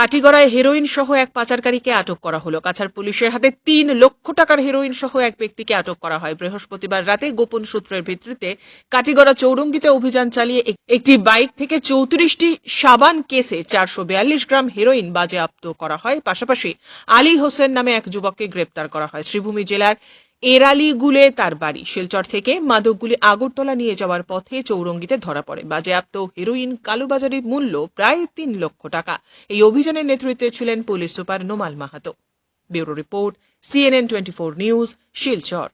কাটিগড়ায় heroin সহ এক পাচারকারীকে আটক করা হলো। কাছাড় পুলিশের হাতে তিন লক্ষ টাকার হেরোইন সহ এক ব্যক্তিকে আটক করা হয়। বৃহস্পতিবার রাতে গোপন সূত্রের ভিত্তিতে কাটিগড়া চৌরঙ্গিতে অভিযান চালিয়ে একটি বাইক থেকে চৌত্রিশটি সাবান কেসে চারশো বিয়াল্লিশ গ্রাম হেরোইন বাজেয়াপ্ত করা হয়। পাশাপাশি আলী হোসেন নামে এক যুবককে গ্রেপ্তার করা হয়। শ্রীভূমি জেলার এরালিগুলে তার বাড়ি। শিলচর থেকে মাদকগুলি আগরতলা নিয়ে যাওয়ার পথে চৌরঙ্গিতে ধরা পড়ে। বাজেয়াপ্ত হেরোইন কালোবাজারির মূল্য প্রায় তিন লক্ষ টাকা। এই অভিযানের নেতৃত্বে ছিলেন police super Nomal Mahato. Bureau report CNN twenty four news Silchar.